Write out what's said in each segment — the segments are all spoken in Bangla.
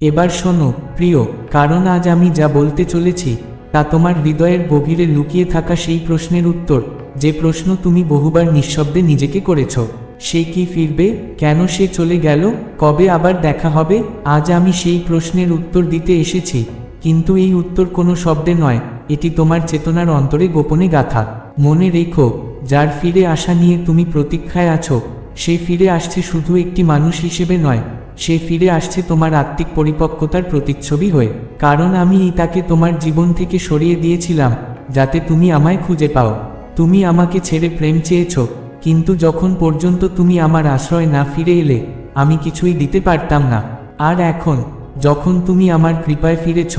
এবার শোনো, প্রিয়, কারণ আজ আমি যা বলতে চলেছি, তা তোমার হৃদয়ের গভীরে লুকিয়ে থাকা সেই প্রশ্নের উত্তর, যে প্রশ্ন তুমি বহুবার নিঃশব্দে নিজেকে করেছ। সে কি ফিরবে? কেন সে চলে গেল? কবে আবার দেখা হবে? আজ আমি সেই প্রশ্নের উত্তর দিতে এসেছি, কিন্তু এই উত্তর কোনো শব্দে নয়, এটি তোমার চেতনার অন্তরে গোপনে গাথা। মনে রেখো, যার ফিরে আসা নিয়ে তুমি প্রতীক্ষায় আছো, সে ফিরে আসছে শুধু একটি মানুষ হিসেবে নয় সে ফিরে আসছে তোমার আত্মিক পরিপক্কতার প্রতিচ্ছবি হয়ে। কারণ আমি তাকে তোমার জীবন থেকে সরিয়ে দিয়েছিলাম, যাতে তুমি আমায় খুঁজে পাও। তুমি আমাকে ছেড়ে প্রেম চেয়েছ, কিন্তু যখন পর্যন্ত তুমি আমার আশ্রয় না ফিরে এলে, আমি কিছুই দিতে পারতাম না। আর এখন, যখন তুমি আমার কৃপায় ফিরেছ,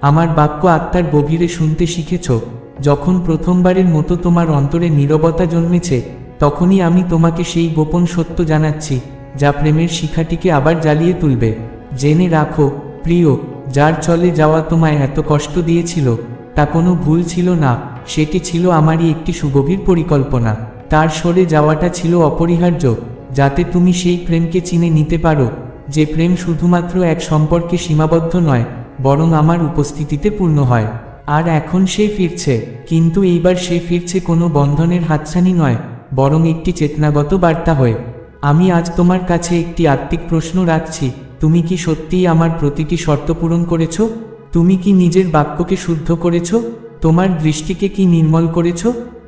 আমার বাক্য আত্মার গভীরে শুনতে শিখেছ, যখন প্রথমবারের মতো তোমার অন্তরে নীরবতা জন্মেছে, তখনই আমি তোমাকে সেই গোপন সত্য জানাচ্ছি। যা প্রেমের শিখাটিকে আবার জ্বালিয়ে তুলবে। জেনে রাখো, প্রিয়, যার চলে যাওয়া তোমায় এত কষ্ট দিয়েছিল, তা কোনো ভুল ছিল না, সেটি ছিল আমারই একটি সুগভীর পরিকল্পনা। তার সরে যাওয়াটা ছিল অপরিহার্য, যাতে তুমি সেই প্রেমকে চিনে নিতে পারো, যে প্রেম শুধুমাত্র এক সম্পর্কে সীমাবদ্ধ নয়, বরং আমার উপস্থিতিতে পূর্ণ হয়। আর এখন সে ফিরছে, কিন্তু এইবার সে ফিরছে কোনো বন্ধনের হাতছানি নয়, বরং একটি চেতনাগত বার্তা হয়ে। আমি আজ তোমার কাছে একটি আত্মিক প্রশ্ন রাখছি, তুমি কি সত্যিই আমার প্রতিটি শর্ত পূরণ করেছ? তুমি কি নিজের বাক্যকে শুদ্ধ করেছ? তোমার দৃষ্টিকে কি নির্মল করেছ?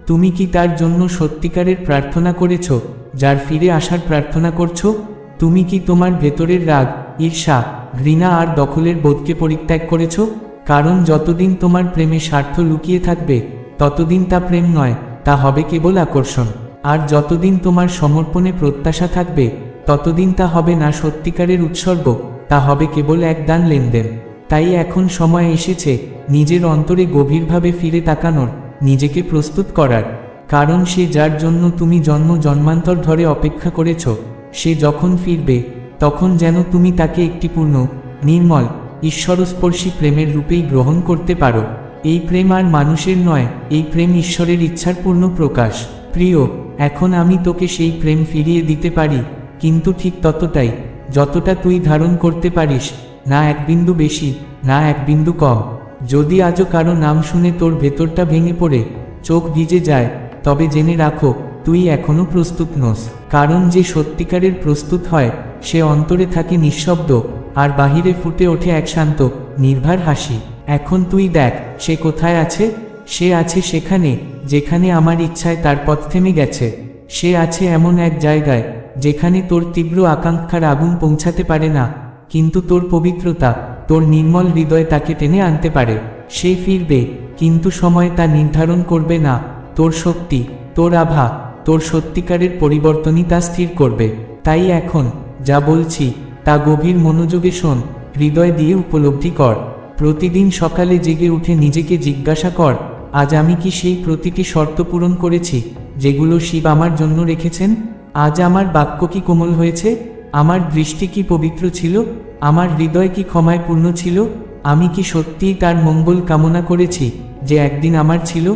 তুমি কি তার জন্য সত্যিকারের প্রার্থনা করেছ, যার ফিরে আসার প্রার্থনা করছ? তুমি কি তোমার ভেতরের রাগ, ঈর্ষা, ঘৃণা আর দখলের বোধকে পরিত্যাগ করেছ? কারণ যতদিন তোমার প্রেমে স্বার্থ লুকিয়ে থাকবে, ততদিন তা প্রেম নয়, তা হবে কেবল আকর্ষণ। আর যতদিন তোমার সমর্পণে প্রত্যাশা থাকবে, ততদিন তা হবে না সত্যিকারের উৎসর্গ, তা হবে কেবল এক দান লেনদেন। তাই এখন সময় এসেছে নিজের অন্তরে গভীরভাবে ফিরে তাকানোর, নিজেকে প্রস্তুত করার। কারণ সে যার জন্য তুমি জন্ম জন্মান্তর ধরে অপেক্ষা করেছ, সে যখন ফিরবে, তখন যেন তুমি তাকে একটি পূর্ণ, নির্মল, ঈশ্বরস্পর্শী প্রেমের রূপেই গ্রহণ করতে পারো। এই প্রেম আর মানুষের নয়, এই প্রেম ঈশ্বরের ইচ্ছার পূর্ণ প্রকাশ। প্রিয়, এখন আমি তোকে সেই প্রেম ফিরিয়ে দিতে পারি, কিন্তু ঠিক ততটাই, যতটা তুই ধারণ করতে পারিস, না এক বিন্দু বেশি, না এক বিন্দু কম। যদি আজও কারও নাম শুনে তোর ভেতরটা ভেঙে পড়ে, চোখ ভিজে যায়, তবে জেনে রাখো, তুই এখনও প্রস্তুত নোস। কারণ যে সত্যিকারের প্রস্তুত হয়, সে অন্তরে থাকে নিঃশব্দ, আর বাহিরে ফুটে ওঠে এক শান্ত, নির্ভার হাসি। এখন তুই দেখ, সে কোথায় আছে? সে আছে সেখানে যেখানে আমার ইচ্ছায় তার পথ থেমে গেছে, সে আছে এমন এক জায়গায়, যেখানে তোর তীব্র আকাঙ্ক্ষার আগুন পৌঁছাতে পারে না, কিন্তু তোর পবিত্রতা, তোর নির্মল হৃদয় তাকে টেনে আনতে পারে, সে ফিরবে, কিন্তু সময় তা নির্ধারণ করবে না, তোর শক্তি, তোর আভা, তোর সত্যিকারের পরিবর্তনই তা স্থির করবে, তাই এখন, যা বলছি, তা গভীর মনোযোগে শোন, হৃদয় দিয়ে উপলব্ধি কর, প্রতিদিন সকালে জেগে উঠে নিজেকে জিজ্ঞাসা কর আজ আমি কি সেই প্রতিটি শর্ত পূরণ করেছি, যেগুলো শিব আমার জন্য রেখেছেন? আজ আমার বাক্য কি কোমল হয়েছে? আমার দৃষ্টি কি পবিত্র ছিল? আমার হৃদয় কি ক্ষমায় পূর্ণ ছিল? আমি কি সত্যিই তার মঙ্গল কামনা করেছি, যে একদিন আমার ছিল?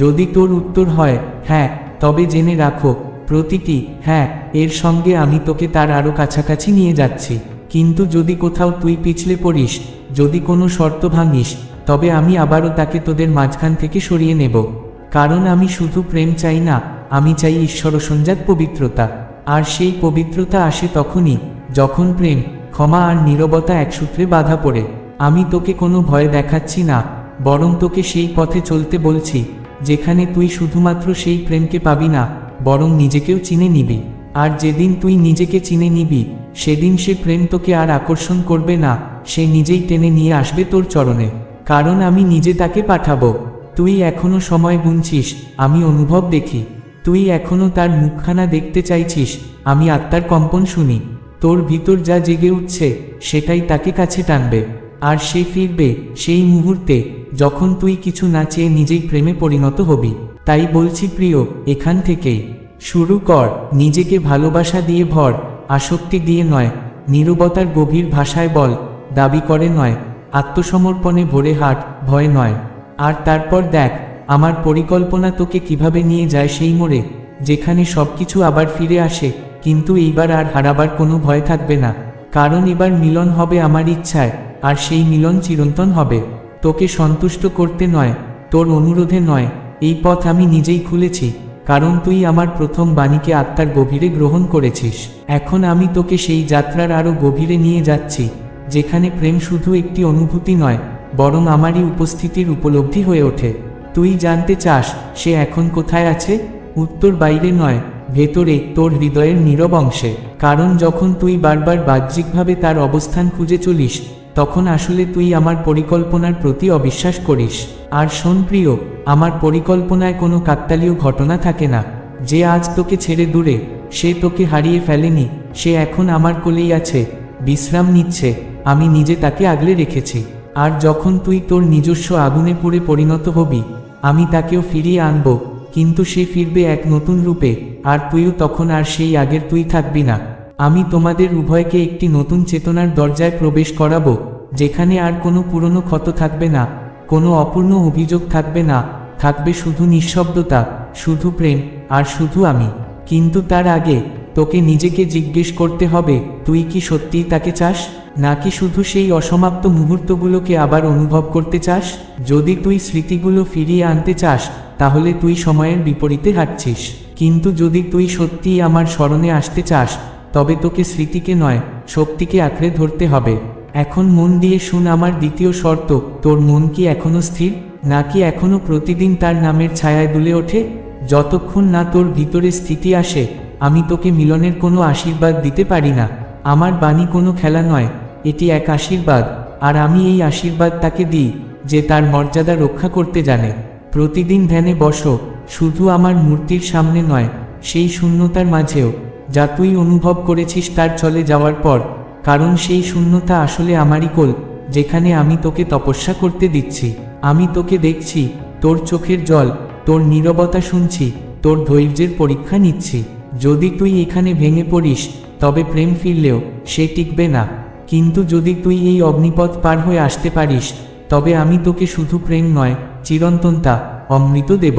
যদি তোর উত্তর হয় হ্যাঁ তবে জেনে রাখো, প্রতিটি হ্যাঁ এর সঙ্গে আমি তোকে তার আরও কাছাকাছি নিয়ে যাচ্ছি। কিন্তু যদি কোথাও তুই পিছলে পড়িস, যদি কোনো শর্ত ভাঙিস তবে আমি আবারও তাকে তোদের মাঝখান থেকে সরিয়ে নেব। কারণ আমি শুধু প্রেম চাই না, আমি চাই ঈশ্বর সঞ্জাত পবিত্রতা। আর সেই পবিত্রতা আসে তখনই, যখন প্রেম, ক্ষমা আর নীরবতা এক সূত্রে বাধা পড়ে। আমি তোকে কোনো ভয় দেখাচ্ছি না, বরং তোকে সেই পথে চলতে বলছি, যেখানে তুই শুধুমাত্র সেই প্রেমকে পাবি না, বরং নিজেকেও চিনে নিবি। আর যেদিন তুই নিজেকে চিনে নিবি, সেদিন সে প্রেম তোকে আর আকর্ষণ করবে না, সে নিজেই টেনে নিয়ে আসবে তোর চরণে। কারণ আমি নিজে তাকে পাঠাবো। তুই এখনও সময় গুনছিস, আমি অনুভব দেখি। তুই এখনও তার মুখখানা দেখতে চাইছিস, আমি আত্মার কম্পন শুনি। তোর ভিতর যা জেগে উঠছে, সেটাই তাকে কাছে টানবে। আর সে ফিরবে সেই মুহূর্তে, যখন তুই কিছু না চেয়ে নিজেই প্রেমে পরিণত হবি। তাই বলছি প্রিয়, এখান থেকেই। শুরু কর, নিজেকে ভালোবাসা দিয়ে ভর, আসক্তি দিয়ে নয়, নীরবতার গভীর ভাষায় বল, দাবি করে নয়। আত্মসমর্পণে ভরে হাট, ভয় নয়। আর তারপর দেখ, আমার পরিকল্পনা তোকে কীভাবে নিয়ে যায় সেই মোড়ে, যেখানে সবকিছু আবার ফিরে আসে, কিন্তু এইবার আর হারাবার কোনো ভয় থাকবে না। কারণ এবার মিলন হবে আমার ইচ্ছায়, আর সেই মিলন চিরন্তন হবে। তোকে সন্তুষ্ট করতে নয়, তোর অনুরোধে নয়, এই পথ আমি নিজেই খুলেছি, কারণ তুই আমার প্রথম বাণীকে আত্মার গভীরে গ্রহণ করেছিস। এখন আমি তোকে সেই যাত্রার আরও গভীরে নিয়ে যাচ্ছি। যেখানে প্রেম শুধু একটি অনুভূতি নয়, বরং আমারই উপস্থিতির উপলব্ধি হয়ে ওঠে। তুই জানতে চাস, সে এখন কোথায় আছে? উত্তর বাইরে নয়, ভেতরে তোর হৃদয়ের নীরব অংশে। কারণ যখন তুই বারবার বাহ্যিকভাবে তার অবস্থান খুঁজে চলিস, তখন আসলে তুই আমার পরিকল্পনার প্রতি অবিশ্বাস করিস। আর শোন প্রিয়, আমার পরিকল্পনায় কোনো কাকতালীয় ঘটনা থাকে না। যে আজ তোকে ছেড়ে দূরে, সে তোকে হারিয়ে ফেলেনি, সে এখন আমার কোলেই আছে, বিশ্রাম নিচ্ছে। আমি নিজে তাকে আগলে রেখেছি। আর যখন তুই তোর নিজস্ব আগুনে পুড়ে পরিণত হবি, আমি তাকেও ফিরিয়ে আনব, কিন্তু সে ফিরবে এক নতুন রূপে, আর তুইও তখন আর সেই আগের তুই থাকবি না। আমি তোমাদের উভয়কে একটি নতুন চেতনার দরজায় প্রবেশ করাব, যেখানে আর কোনো পুরনো ক্ষত থাকবে না, কোনো অপূর্ণ অভিযোগ থাকবে না, থাকবে শুধু নিঃশব্দতা, শুধু প্রেম, আর শুধু আমি। কিন্তু তার আগে তোকে নিজেকে জিজ্ঞেস করতে হবে, তুই কি সত্যিই তাকে চাস? নাকি শুধু সেই অসমাপ্ত মুহূর্তগুলোকে আবার অনুভব করতে চাস? যদি তুই স্মৃতিগুলো ফিরিয়ে আনতে চাস, তাহলে তুই সময়ের বিপরীতে হাঁটছিস। কিন্তু যদি তুই সত্যিই আমার স্মরণে আসতে চাস, তবে তোকে স্মৃতিকে নয়, শক্তিকে আঁকড়ে ধরতে হবে। এখন মন দিয়ে শুন আমার দ্বিতীয় শর্ত, তোর মন কি এখনও স্থির? নাকি এখনও প্রতিদিন তার নামের ছায়ায় দুলে ওঠে? যতক্ষণ না তোর ভিতরে স্থিতি আসে, আমি তোকে মিলনের কোনো আশীর্বাদ দিতে পারি না। আমার বাণী কোনো খেলা নয় এটি এক আশীর্বাদ, আর আমি এই আশীর্বাদ তাকে দিই, যে তার মর্যাদা রক্ষা করতে জানে। প্রতিদিন ধ্যানে বসো, শুধু আমার মূর্তির সামনে নয়, সেই শূন্যতার মাঝেও, যা তুই অনুভব করেছিস তার চলে যাওয়ার পর, কারণ সেই শূন্যতা আসলে আমারই কোল, যেখানে আমি তোকে তপস্যা করতে দিচ্ছি। আমি তোকে দেখছি, তোর চোখের জল, তোর নীরবতা শুনছি, তোর ধৈর্যের পরীক্ষা নিচ্ছি। যদি তুই এখানে ভেঙে পড়িস, তবে প্রেম ফিরলেও সে টিকবে না। কিন্তু যদি তুই এই অগ্নিপথ পার হয়ে আসতে পারিস, তবে আমি তোকে শুধু প্রেম নয় চিরন্তনতা অমৃত দেব।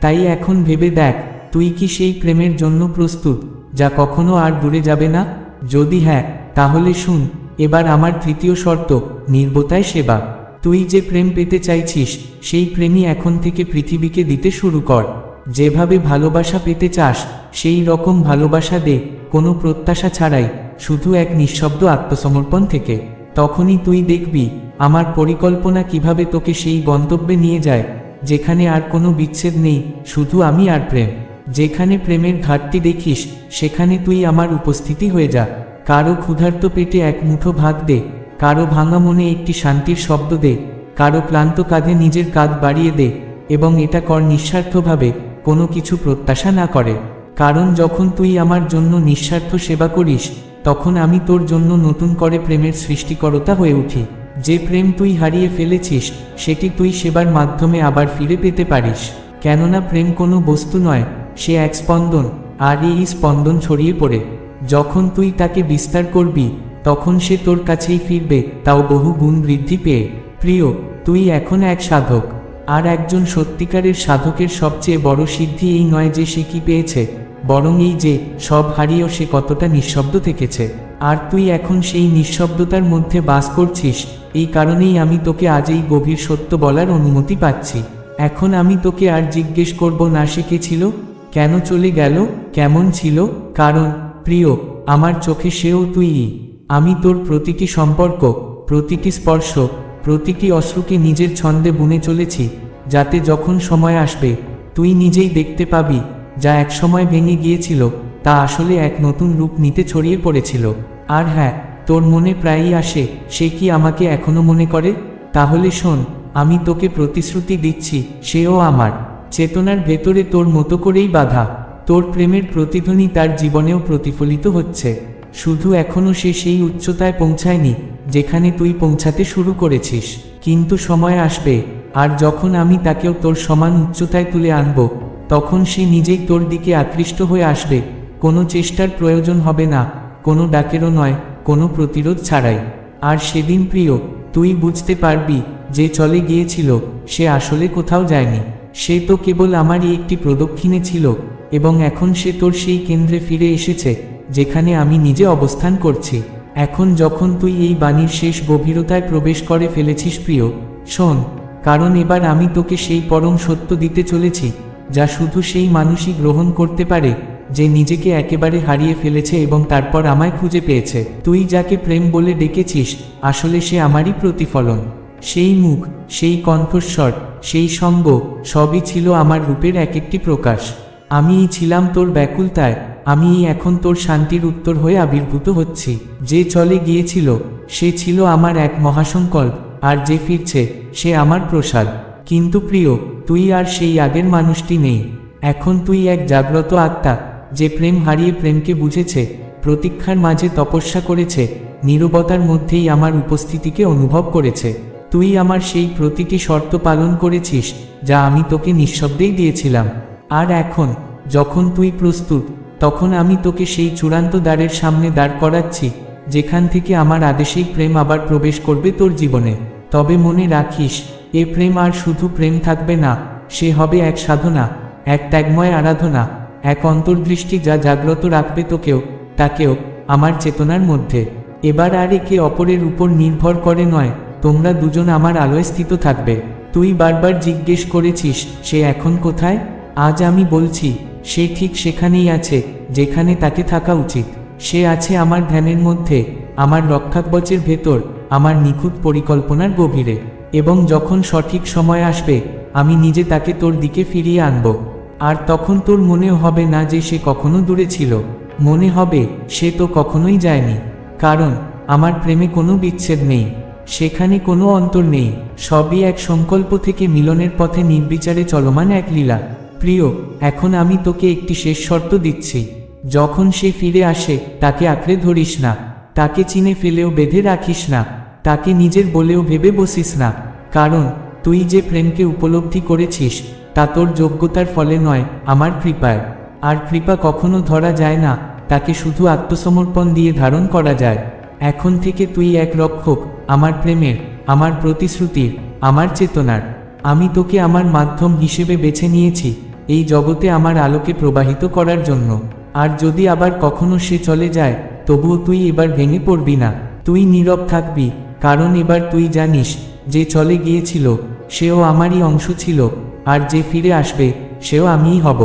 তাই এখন ভেবে দেখ, তুই কি সেই প্রেমের জন্য প্রস্তুত, যা কখনো আর দূরে যাবে না? যদি হ্যাঁ তাহলে শুন, এবার আমার তৃতীয় শর্ত, নির্বতায় সেবা। তুই যে প্রেম পেতে চাইছিস, সেই প্রেমই এখন থেকে পৃথিবীকে দিতে শুরু কর। যেভাবে ভালোবাসা পেতে চাস, সেই রকম ভালোবাসা দে, কোনো প্রত্যাশা ছাড়াই, শুধু এক নিঃশব্দ আত্মসমর্পণ থেকে। তখনই তুই দেখবি, আমার পরিকল্পনা কীভাবে তোকে সেই গন্তব্যে নিয়ে যায়, যেখানে আর কোনো বিচ্ছেদ নেই, শুধু আমি আর প্রেম। যেখানে প্রেমের ঘাটতি দেখিস, সেখানে তুই আমার উপস্থিতি হয়ে যা। কারও ক্ষুধার্ত পেটে এক মুঠো ভাত দে, কারও ভাঙা মনে একটি শান্তির শব্দ দে, কারও ক্লান্ত কাঁধে নিজের কাঁধ বাড়িয়ে দে, এবং এটা কর নিঃস্বার্থভাবে কোনো কিছু প্রত্যাশা না করে। কারণ যখন তুই আমার জন্য নিঃস্বার্থ সেবা করিস, তখন আমি তোর জন্য নতুন করে প্রেমের সৃষ্টিকরতা হয়ে উঠি। যে প্রেম তুই হারিয়ে ফেলেছিস, সেটি তুই সেবার মাধ্যমে আবার ফিরে পেতে পারিস। কেননা প্রেম কোনো বস্তু নয়, সে এক স্পন্দন, আর এই স্পন্দন ছড়িয়ে পড়ে। যখন তুই তাকে বিস্তার করবি, তখন সে তোর কাছেই ফিরবে, তাও বহু গুণ বৃদ্ধি পেয়ে। প্রিয়, তুই এখন এক সাধক। আর একজন সত্যিকারের সাধকের সবচেয়ে বড় সিদ্ধি এই নয় যে সে কি পেয়েছে, বরং এই যে, সব হারিয়েও সে কতটা নিঃশব্দ থেকেছে। আর তুই এখন সেই নিঃশব্দতার মধ্যে বাস করছিস, এই কারণেই আমি তোকে আজ এই গভীর সত্য বলার অনুমতি পাচ্ছি। এখন আমি তোকে আর জিজ্ঞেস করব না সে ছিল, কেন চলে গেল, কেমন ছিল, কারণ, প্রিয়, আমার চোখে সেও তুই আমি তোর প্রতিটি সম্পর্ক, প্রতিটি স্পর্শ প্রতিটি অশ্রুকে নিজের ছন্দে বুনে চলেছি, যাতে যখন সময় আসবে, তুই নিজেই দেখতে পাবি যা একসময় ভেঙে গিয়েছিল, তা আসলে এক নতুন রূপ নিতে ছড়িয়ে পড়েছিল। আর হ্যাঁ তোর মনে প্রায়ই আসে, সে কি আমাকে এখনও মনে করে? তাহলে শোন, আমি তোকে প্রতিশ্রুতি দিচ্ছি, সেও আমার। চেতনার ভেতরে তোর মতো করেই বাধা। তোর প্রেমের প্রতিধ্বনি তার জীবনেও প্রতিফলিত হচ্ছে। শুধু এখনও সে সেই উচ্চতায় পৌঁছায়নি, যেখানে তুই পৌঁছাতে শুরু করেছিস। কিন্তু সময় আসবে, আর যখন আমি তাকেও তোর সমান উচ্চতায় তুলে আনব, তখন সে নিজেই তোর দিকে আকৃষ্ট হয়ে আসবে। কোনো চেষ্টার প্রয়োজন হবে না, কোনো ডাকেরও নয়, কোনো প্রতিরোধ ছাড়াই। আর সেদিন প্রিয়, তুই বুঝতে পারবি, যে চলে গিয়েছিল, সে আসলে কোথাও যায়নি। সে তো কেবল আমারই একটি প্রদক্ষিণে ছিল, এবং এখন সে তোর সেই কেন্দ্রে ফিরে এসেছে। যেখানে আমি নিজে অবস্থান করছি। এখন যখন তুই এই বাণীর শেষ গভীরতায় প্রবেশ করে ফেলেছিস প্রিয়, শোন, কারণ এবার আমি তোকে সেই পরম সত্য দিতে চলেছি, যা শুধু সেই মানুষই গ্রহণ করতে পারে, যে নিজেকে একেবারে হারিয়ে ফেলেছে এবং তারপর আমায় খুঁজে পেয়েছে। তুই যাকে প্রেম বলে ডেকেছিস, আসলে সে আমারই প্রতিফলন। সেই মুখ, সেই কণ্ঠস্বর, সেই সঙ্গ, সবই ছিল আমার রূপের এক একটি প্রকাশ। আমিই ছিলাম তোর ব্যাকুলতায় আমিই এখন তোর শান্তির উত্তর হয়ে আবির্ভূত হচ্ছি। যে চলে গিয়েছিল, সে ছিল আমার এক মহাসংকল্প, আর যে ফিরছে, সে আমার প্রসাদ। কিন্তু প্রিয়, তুই আর সেই আগের মানুষটি নেই। এখন তুই এক জাগ্রত আত্মা, যে প্রেম হারিয়ে প্রেমকে বুঝেছে, প্রতীক্ষার মাঝে তপস্যা করেছে, নীরবতার মধ্যেই আমার উপস্থিতিকে অনুভব করেছে। তুই আমার সেই প্রতিটি শর্ত পালন করেছিস, যা আমি তোকে নিঃশব্দেই দিয়েছিলাম। আর এখন, যখন তুই প্রস্তুত তখন আমি তোকে সেই চূড়ান্ত দ্বারের সামনে দাঁড় করাচ্ছি, যেখান থেকে আমার আদেশেই প্রেম আবার প্রবেশ করবে তোর জীবনে। তবে মনে রাখিস, এ প্রেম আর শুধু প্রেম থাকবে না, সে হবে এক সাধনা, এক ত্যাগময় আরাধনা, এক অন্তর্দৃষ্টি যা জাগ্রত রাখবে তোকেও, তাকেও, আমার চেতনার মধ্যে। এবার আর একে অপরের উপর নির্ভর করে নয়, তোমরা দুজন আমার আলোয় স্থিত থাকবে। তুই বারবার জিজ্ঞেস করেছিস, সে এখন কোথায়? আজ আমি বলছি সে ঠিক সেখানেই আছে, যেখানে তাকে থাকা উচিত। সে আছে আমার ধ্যানের মধ্যে, আমার রক্ষাকবচের ভেতর, আমার নিখুঁত পরিকল্পনার গভীরে। এবং যখন সঠিক সময় আসবে, আমি নিজে তাকে তোর দিকে ফিরিয়ে আনব। আর তখন তোর মনেও হবে না যে সে কখনো দূরে ছিল। মনে হবে, সে তো কখনোই যায়নি। কারণ, আমার প্রেমে কোনো বিচ্ছেদ নেই। সেখানে কোনো অন্তর নেই। সবই এক সংকল্প থেকে মিলনের পথে নির্বিচারে চলমান এক লীলা। প্রিয়, এখন আমি তোকে একটি শেষ শর্ত দিচ্ছি। যখন সে ফিরে আসে, তাকে আঁকড়ে ধরিস না। তাকে চিনে ফেলেও বেঁধে রাখিস না। তাকে নিজের বলেও ভেবে বসিস না। কারণ, তুই যে প্রেমকে উপলব্ধি করেছিস, তা তোর যোগ্যতার ফলে নয়, আমার কৃপায়। আর কৃপা কখনো ধরা যায় না, তাকে শুধু আত্মসমর্পণ দিয়ে ধারণ করা যায়। এখন থেকে তুই এক রক্ষক, আমার প্রেমের, আমার প্রতিশ্রুতির, আমার চেতনার। আমি তোকে আমার মাধ্যম হিসেবে বেছে নিয়েছি। এই জগতে আমার আলোকে প্রবাহিত করার জন্য। আর যদি আবার কখনো সে চলে যায়, তবুও তুই এবার ভেঙে পড়বি না। তুই নীরব থাকবি, কারণ এবার তুই জানিস, যে চলে গিয়েছিল, সেও আমারই অংশ ছিল, আর যে ফিরে আসবে, সেও আমিই হব।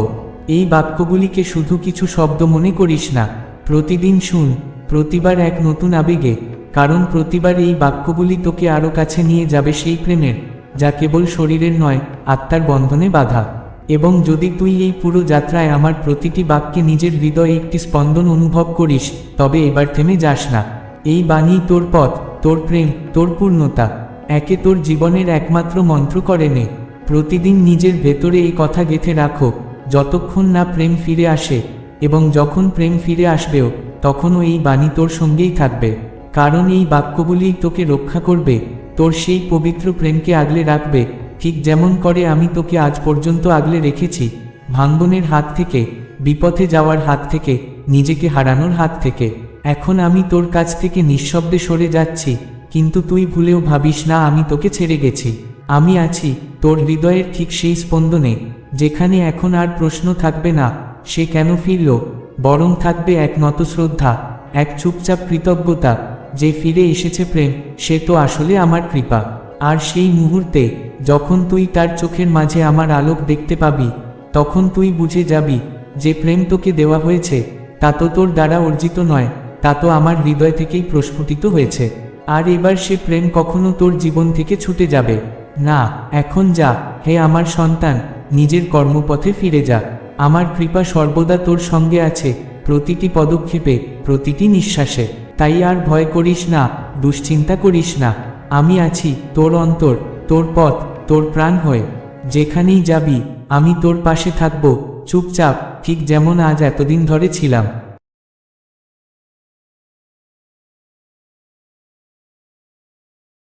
এই বাক্যগুলিকে শুধু কিছু শব্দ মনে করিস না। প্রতিদিন শুন, প্রতিবার এক নতুন আবেগে, কারণ প্রতিবার এই বাক্যগুলি তোকে আরও কাছে নিয়ে যাবে সেই প্রেমের, যা কেবল শরীরের নয়, আত্মার বন্ধনে বাধা। এবং যদি তুই এই পুরো যাত্রায় আমার প্রতিটি বাক্যে নিজের হৃদয়ে একটি স্পন্দন অনুভব করিস, তবে এবার থেমে যাস না। এই বাণী তোর পথ, তোর প্রেম, তোর পূর্ণতা। একে তোর জীবনের একমাত্র মন্ত্র করে নে। প্রতিদিন নিজের ভেতরে এই কথা গেথে রাখো, যতক্ষণ না প্রেম ফিরে আসে, এবং যখন প্রেম ফিরে আসবেও, তখনও এই বাণী তোর সঙ্গেই থাকবে। কারণ এই বাক্যগুলি তোকে রক্ষা করবে, তোর সেই পবিত্র প্রেমকে আগলে রাখবে ঠিক যেমন করে আমি তোকে আজ পর্যন্ত আগলে রেখেছি, ভাঙ্গনের হাত থেকে, বিপথে যাওয়ার হাত থেকে, নিজেকে হারানোর হাত থেকে। এখন আমি তোর কাছ থেকে নিঃশব্দে সরে যাচ্ছি, কিন্তু তুই ভুলেও ভাবিস না আমি তোকে ছেড়ে গেছি। আমি আছি তোর হৃদয়ের ঠিক সেই স্পন্দনে, যেখানে এখন আর প্রশ্ন থাকবে না, সে কেন ফিরল, বরং থাকবে এক নত শ্রদ্ধা এক চুপচাপ কৃতজ্ঞতা, যে ফিরে এসেছে প্রেম, সে তো আসলে আমার কৃপা। আর সেই মুহূর্তে যখন তুই তার চোখের মাঝে আমার আলোক দেখতে পাবি, তখন তুই বুঝে যাবি, যে প্রেম তোকে দেওয়া হয়েছে, তা তো তোর দ্বারা অর্জিত নয়, তা তো আমার হৃদয় থেকেই প্রস্ফুটিত হয়েছে। আর এবার সে প্রেম কখনো তোর জীবন থেকে ছুটে যাবে। না, এখন যা, হে আমার সন্তান, নিজের কর্মপথে ফিরে যা। আমার কৃপা সর্বদা তোর সঙ্গে আছে, প্রতিটি পদক্ষেপে, প্রতিটি নিঃশ্বাসে। তাই আর ভয় করিস না, দুশ্চিন্তা করিস না। আমি আছি তোর অন্তর, তোর পথ তোর প্রাণ হয়ে, যেখানেই যাবি, আমি তোর পাশে থাকব, চুপচাপ, ঠিক যেমন আজ এতদিন ধরে ছিলাম।